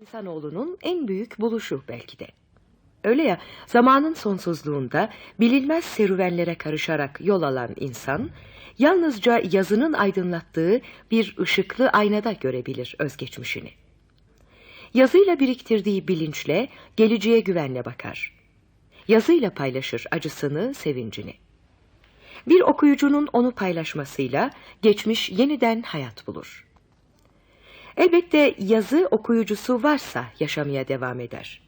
İnsanoğlunun en büyük buluşu belki de. Öyle ya zamanın sonsuzluğunda bilinmez serüvenlere karışarak yol alan insan yalnızca yazının aydınlattığı bir ışıklı aynada görebilir özgeçmişini. Yazıyla biriktirdiği bilinçle geleceğe güvenle bakar. Yazıyla paylaşır acısını, sevincini. Bir okuyucunun onu paylaşmasıyla geçmiş yeniden hayat bulur. Elbette yazı okuyucusu varsa yaşamaya devam eder.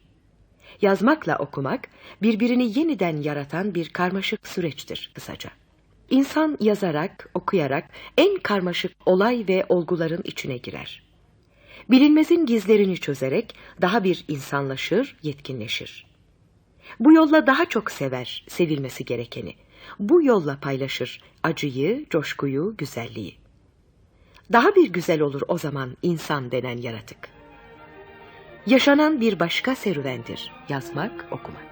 Yazmakla okumak birbirini yeniden yaratan bir karmaşık süreçtir kısaca. İnsan yazarak, okuyarak en karmaşık olay ve olguların içine girer. Bilinmezin gizlerini çözerek daha bir insanlaşır, yetkinleşir. Bu yolla daha çok sever sevilmesi gerekeni. Bu yolla paylaşır acıyı, coşkuyu, güzelliği. Daha bir güzel olur o zaman insan denen yaratık. Yaşanan bir başka serüvendir yazmak, okumak.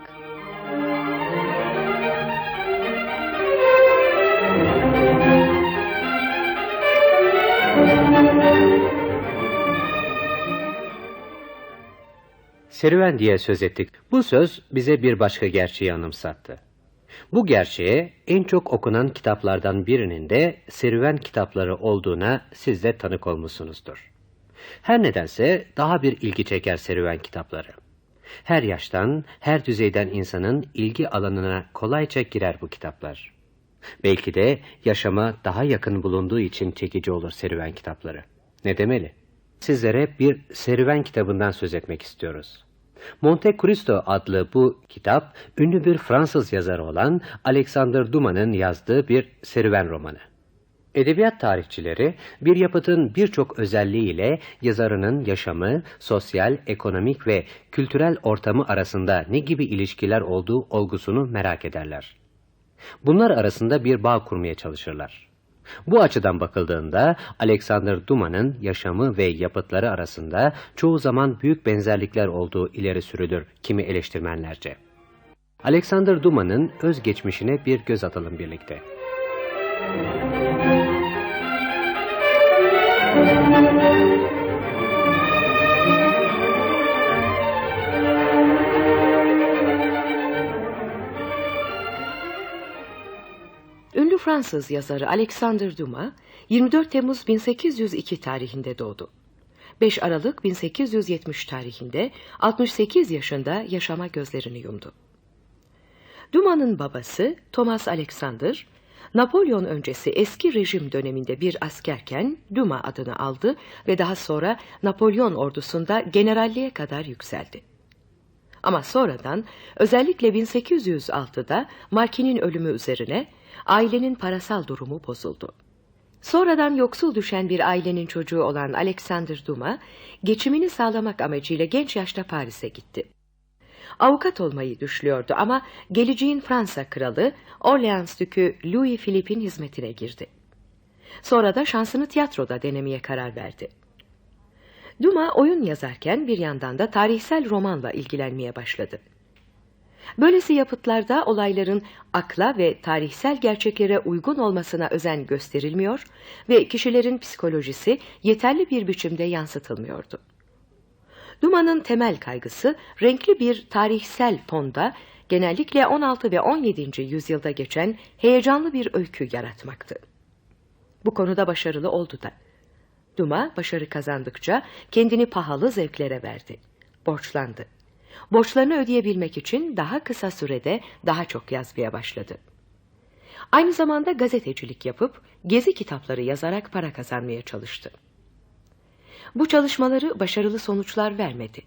Serüven diye söz ettik. Bu söz bize bir başka gerçeği anımsattı. Bu gerçeğe en çok okunan kitaplardan birinin de serüven kitapları olduğuna siz de tanık olmuşsunuzdur. Her nedense daha bir ilgi çeker serüven kitapları. Her yaştan, her düzeyden insanın ilgi alanına kolayca girer bu kitaplar. Belki de yaşama daha yakın bulunduğu için çekici olur serüven kitapları. Ne demeli? Sizlere bir serüven kitabından söz etmek istiyoruz. Monte Cristo adlı bu kitap, ünlü bir Fransız yazarı olan Alexander Dumas'ın yazdığı bir serüven romanı. Edebiyat tarihçileri bir yapıtın birçok özelliğiyle yazarının yaşamı, sosyal, ekonomik ve kültürel ortamı arasında ne gibi ilişkiler olduğu olgusunu merak ederler. Bunlar arasında bir bağ kurmaya çalışırlar. Bu açıdan bakıldığında Alexander Dumas'ın yaşamı ve yapıtları arasında çoğu zaman büyük benzerlikler olduğu ileri sürülür kimi eleştirmenlerce. Alexander Dumas'ın özgeçmişine bir göz atalım birlikte. Ünlü Fransız yazarı Alexander Dumas 24 Temmuz 1802 tarihinde doğdu. 5 Aralık 1870 tarihinde 68 yaşında yaşama gözlerini yumdu. Dumas'ın babası Thomas Alexander, Napolyon öncesi eski rejim döneminde bir askerken Dumas adını aldı ve daha sonra Napolyon ordusunda generalliğe kadar yükseldi. Ama sonradan özellikle 1806'da Markin'in ölümü üzerine ailenin parasal durumu bozuldu. Sonradan yoksul düşen bir ailenin çocuğu olan Alexander Dumas, geçimini sağlamak amacıyla genç yaşta Paris'e gitti. Avukat olmayı düşlüyordu ama geleceğin Fransa kralı Orleans Dükü Louis Philippe'in hizmetine girdi. Sonra da şansını tiyatroda denemeye karar verdi. Dumas oyun yazarken bir yandan da tarihsel romanla ilgilenmeye başladı. Böylesi yapıtlarda olayların akla ve tarihsel gerçeklere uygun olmasına özen gösterilmiyor ve kişilerin psikolojisi yeterli bir biçimde yansıtılmıyordu. Duman'ın temel kaygısı renkli bir tarihsel fonda genellikle 16 ve 17. yüzyılda geçen heyecanlı bir öykü yaratmaktı. Bu konuda başarılı oldu da. Duma başarı kazandıkça kendini pahalı zevklere verdi. Borçlandı. Borçlarını ödeyebilmek için daha kısa sürede daha çok yazmaya başladı. Aynı zamanda gazetecilik yapıp gezi kitapları yazarak para kazanmaya çalıştı. Bu çalışmaları başarılı sonuçlar vermedi.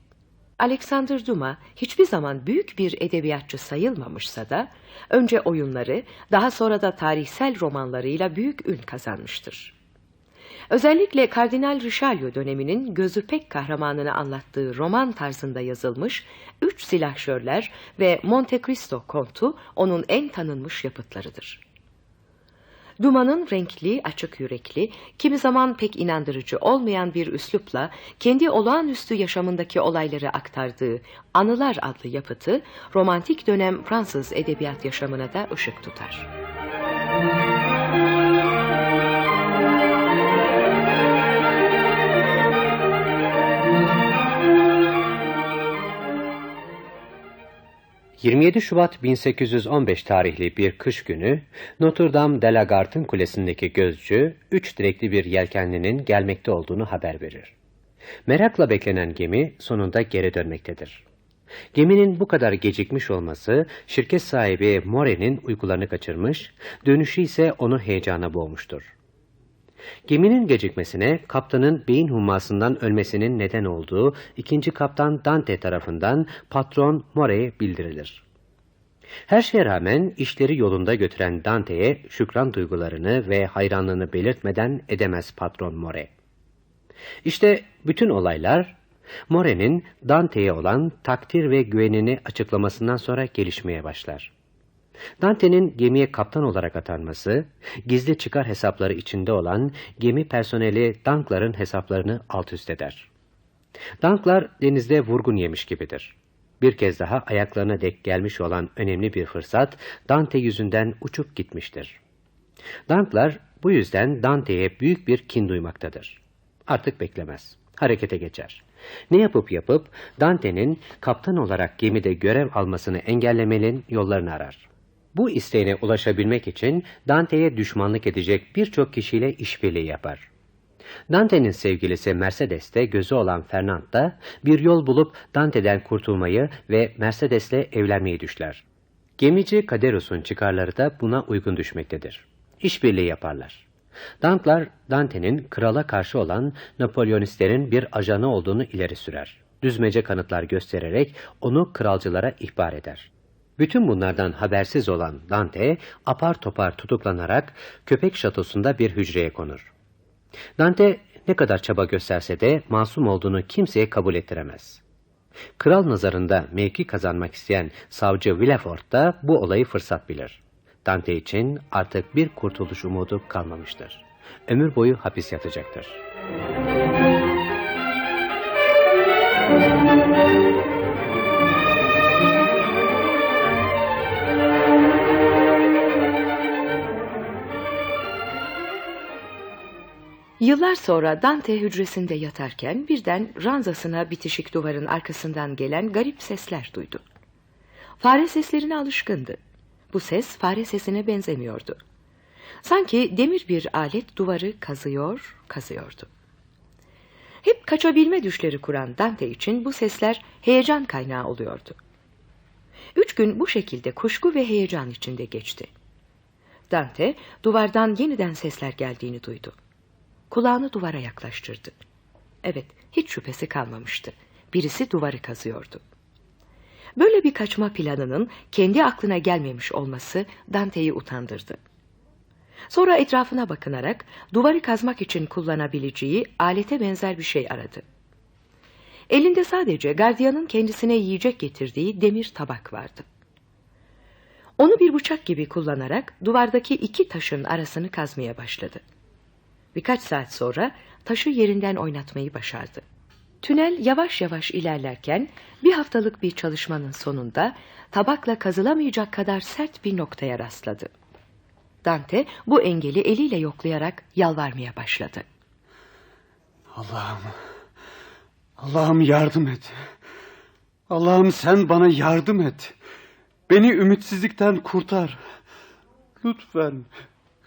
Alexander Dumas hiçbir zaman büyük bir edebiyatçı sayılmamışsa da önce oyunları daha sonra da tarihsel romanlarıyla büyük ün kazanmıştır. Özellikle Kardinal Richelieu döneminin gözü pek kahramanını anlattığı roman tarzında yazılmış Üç Silahşörler ve Monte Cristo kontu onun en tanınmış yapıtlarıdır. Duman'ın renkli, açık yürekli, kimi zaman pek inandırıcı olmayan bir üslupla kendi olağanüstü yaşamındaki olayları aktardığı Anılar adlı yapıtı romantik dönem Fransız edebiyat yaşamına da ışık tutar. 27 Şubat 1815 tarihli bir kış günü Notre Dame de la Garde'ın kulesindeki gözcü, üç direkli bir yelkenlinin gelmekte olduğunu haber verir. Merakla beklenen gemi sonunda geri dönmektedir. Geminin bu kadar gecikmiş olması şirket sahibi More'nin uykularını kaçırmış, dönüşü ise onu heyecana boğmuştur. Geminin gecikmesine kaptanın beyin hummasından ölmesinin neden olduğu ikinci kaptan Dante tarafından patron More'ye bildirilir. Her şeye rağmen işleri yolunda götüren Dante'ye şükran duygularını ve hayranlığını belirtmeden edemez patron More. İşte bütün olaylar More'nin Dante'ye olan takdir ve güvenini açıklamasından sonra gelişmeye başlar. Dante'nin gemiye kaptan olarak atanması, gizli çıkar hesapları içinde olan gemi personeli Danklar'ın hesaplarını alt üst eder. Danklar denizde vurgun yemiş gibidir. Bir kez daha ayaklarına dek gelmiş olan önemli bir fırsat Dante yüzünden uçup gitmiştir. Danklar bu yüzden Dante'ye büyük bir kin duymaktadır. Artık beklemez. Harekete geçer. Ne yapıp yapıp Dante'nin kaptan olarak gemide görev almasını engellemenin yollarını arar. Bu isteğine ulaşabilmek için Dante'ye düşmanlık edecek birçok kişiyle işbirliği yapar. Dante'nin sevgilisi Mercedes de gözü olan Fernand da bir yol bulup Dante'den kurtulmayı ve Mercedes'le evlenmeyi düşler. Gemici Caderus'un çıkarları da buna uygun düşmektedir. İşbirliği yaparlar. Danklar Dante'nin krala karşı olan Napolyonistlerin bir ajanı olduğunu ileri sürer. Düzmece kanıtlar göstererek onu kralcılara ihbar eder. Bütün bunlardan habersiz olan Dante apar topar tutuklanarak köpek şatosunda bir hücreye konur. Dante ne kadar çaba gösterse de masum olduğunu kimseye kabul ettiremez. Kral nazarında mevki kazanmak isteyen savcı Villefort da bu olayı fırsat bilir. Dante için artık bir kurtuluş umudu kalmamıştır. Ömür boyu hapis yatacaktır. Yıllar sonra Dante hücresinde yatarken birden ranzasına bitişik duvarın arkasından gelen garip sesler duydu. Fare seslerine alışkındı. Bu ses fare sesine benzemiyordu. Sanki demir bir alet duvarı kazıyor, kazıyordu. Hep kaçabilme düşleri kuran Dante için bu sesler heyecan kaynağı oluyordu. Üç gün bu şekilde kuşku ve heyecan içinde geçti. Dante duvardan yeniden sesler geldiğini duydu. Kulağını duvara yaklaştırdı. Evet, hiç şüphesi kalmamıştı. Birisi duvarı kazıyordu. Böyle bir kaçma planının kendi aklına gelmemiş olması Dante'yi utandırdı. Sonra etrafına bakınarak duvarı kazmak için kullanabileceği alete benzer bir şey aradı. Elinde sadece gardiyanın kendisine yiyecek getirdiği demir tabak vardı. Onu bir bıçak gibi kullanarak duvardaki iki taşın arasını kazmaya başladı. Birkaç saat sonra taşı yerinden oynatmayı başardı. Tünel yavaş yavaş ilerlerken bir haftalık bir çalışmanın sonunda tabakla kazılamayacak kadar sert bir noktaya rastladı. Dante bu engeli eliyle yoklayarak yalvarmaya başladı. Allah'ım, Allah'ım yardım et. Allah'ım sen bana yardım et. Beni ümitsizlikten kurtar. Lütfen,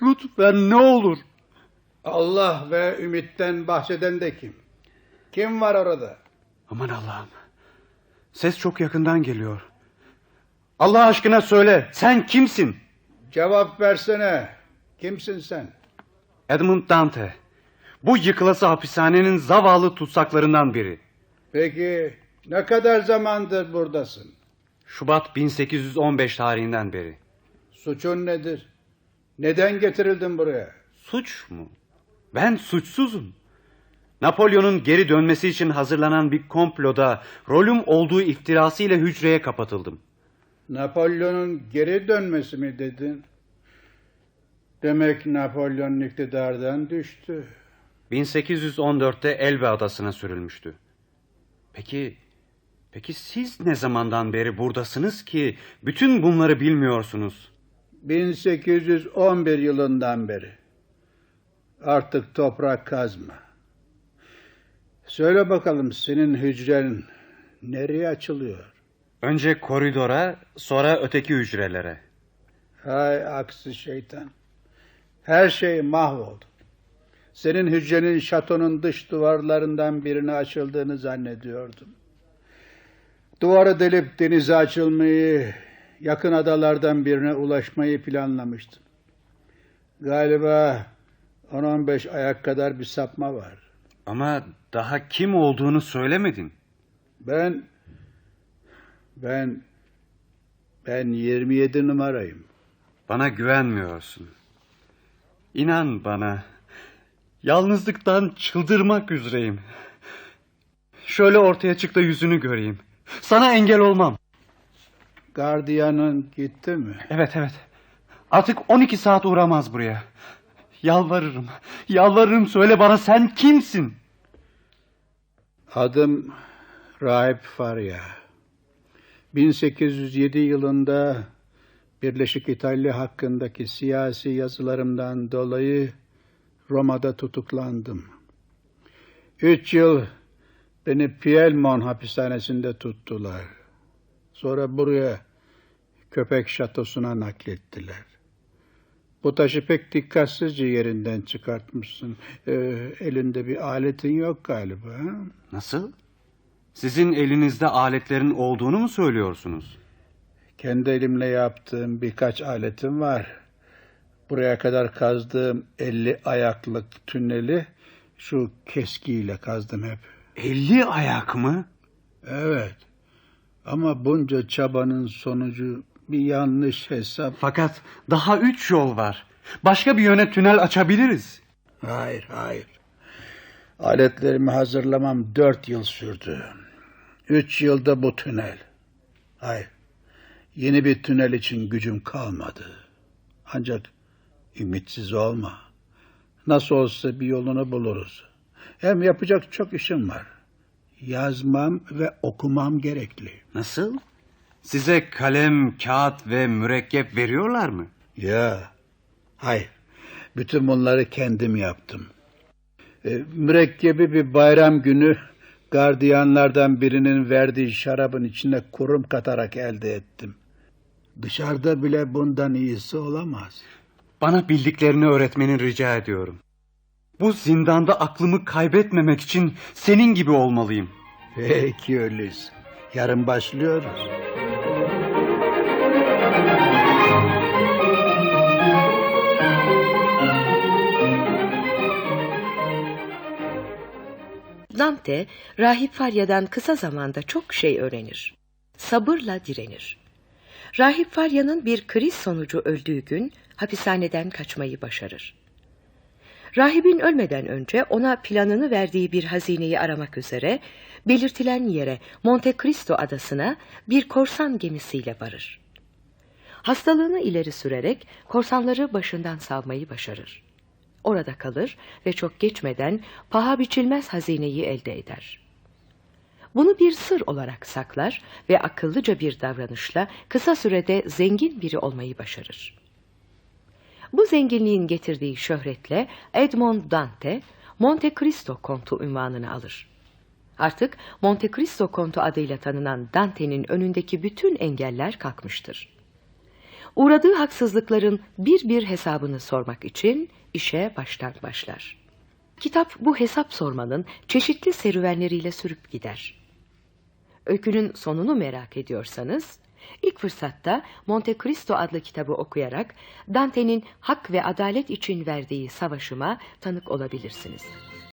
lütfen ne olur. Allah ve ümitten bahseden de kim? Kim var orada? Aman Allah'ım. Ses çok yakından geliyor. Allah aşkına söyle, sen kimsin? Cevap versene. Kimsin sen? Edmund Dante. Bu yıkılası hapishanenin zavallı tutsaklarından biri. Peki ne kadar zamandır buradasın? Şubat 1815 tarihinden beri. Suçun nedir? Neden getirildin buraya? Suç mu? Ben suçsuzum. Napolyon'un geri dönmesi için hazırlanan bir komploda rolüm olduğu iftirasıyla hücreye kapatıldım. Napolyon'un geri dönmesi mi dedin? Demek Napolyon iktidardan düştü. 1814'te Elbe adasına sürülmüştü. Peki, peki siz ne zamandan beri buradasınız ki bütün bunları bilmiyorsunuz? 1811 yılından beri. Artık toprak kazma. Söyle bakalım senin hücren nereye açılıyor? Önce koridora, sonra öteki hücrelere. Hay aksi şeytan. Her şey mahvoldu. Senin hücrenin şatonun dış duvarlarından birine açıldığını zannediyordum. Duvarı delip denize açılmayı, yakın adalardan birine ulaşmayı planlamıştım. Galiba 10-15 ayak kadar bir sapma var. Ama daha kim olduğunu söylemedin. Ben ben ben 27 numarayım. Bana güvenmiyorsun. İnan bana. Yalnızlıktan çıldırmak üzereyim. Şöyle ortaya çık da yüzünü göreyim. Sana engel olmam. Gardiyanın gitti mi? Evet evet. Artık 12 saat uğramaz buraya. Yalvarırım. Yalvarırım söyle bana sen kimsin? Adım Rahip Farya. 1807 yılında Birleşik İtalya hakkındaki siyasi yazılarımdan dolayı Roma'da tutuklandım. Üç yıl beni Pielmon hapishanesinde tuttular. Sonra buraya köpek şatosuna naklettiler. Bu taşı pek dikkatsizce yerinden çıkartmışsın. Ee, elinde bir aletin yok galiba. ha? Nasıl? Sizin elinizde aletlerin olduğunu mu söylüyorsunuz? Kendi elimle yaptığım birkaç aletim var. Buraya kadar kazdığım elli ayaklık tüneli şu keskiyle kazdım hep. 50 ayak mı? Evet. Ama bunca çabanın sonucu bir yanlış hesap. Fakat daha üç yol var. Başka bir yöne tünel açabiliriz. Hayır, hayır. Aletlerimi hazırlamam dört yıl sürdü. Üç yılda bu tünel. Hayır. Yeni bir tünel için gücüm kalmadı. Ancak ümitsiz olma. Nasıl olsa bir yolunu buluruz. Hem yapacak çok işim var. Yazmam ve okumam gerekli. Nasıl? Size kalem, kağıt ve mürekkep veriyorlar mı? Ya, hayır. Bütün bunları kendim yaptım. E, mürekkebi bir bayram günü gardiyanlardan birinin verdiği şarabın içine kurum katarak elde ettim. Dışarıda bile bundan iyisi olamaz. Bana bildiklerini öğretmeni rica ediyorum. Bu zindanda aklımı kaybetmemek için senin gibi olmalıyım. Peki öyleyse. Yarın başlıyoruz. Dante, Rahip Farya'dan kısa zamanda çok şey öğrenir. Sabırla direnir. Rahip Farya'nın bir kriz sonucu öldüğü gün hapishaneden kaçmayı başarır. Rahibin ölmeden önce ona planını verdiği bir hazineyi aramak üzere belirtilen yere Monte Cristo adasına bir korsan gemisiyle varır. Hastalığını ileri sürerek korsanları başından savmayı başarır. Orada kalır ve çok geçmeden paha biçilmez hazineyi elde eder. Bunu bir sır olarak saklar ve akıllıca bir davranışla kısa sürede zengin biri olmayı başarır. Bu zenginliğin getirdiği şöhretle Edmond Dante, Monte Cristo kontu unvanını alır. Artık Monte Cristo kontu adıyla tanınan Dante'nin önündeki bütün engeller kalkmıştır. Uğradığı haksızlıkların bir bir hesabını sormak için işe baştan başlar. Kitap bu hesap sormanın çeşitli serüvenleriyle sürüp gider. Öykünün sonunu merak ediyorsanız, ilk fırsatta Monte Cristo adlı kitabı okuyarak Dante'nin hak ve adalet için verdiği savaşıma tanık olabilirsiniz.